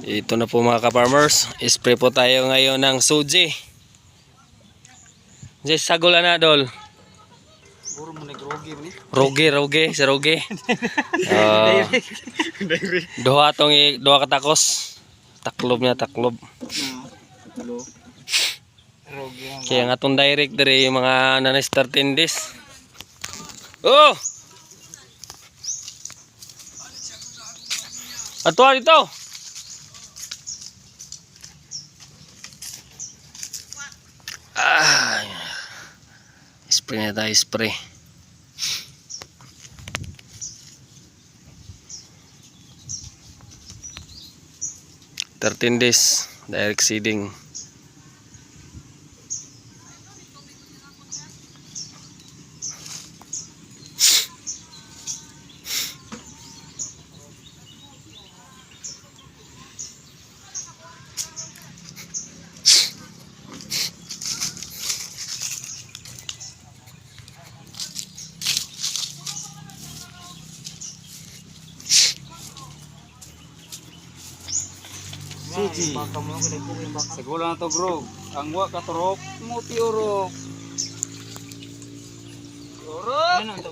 Ito na po mga ka-farmers. Spray po tayo ngayon ng Suji. Jess, sagula na dol. Roge, roge, si roge. Ah, duha tong duha ka takos. Taklob niya, taklob. Kaya nga tong direct diri yung mga nanay-start in this. Oh! Ato dito. Spray na tayo, spray. Thirteen days direct seeding. Suji. Siguro na to bro. Ang wa katurok tiurok. Urok. To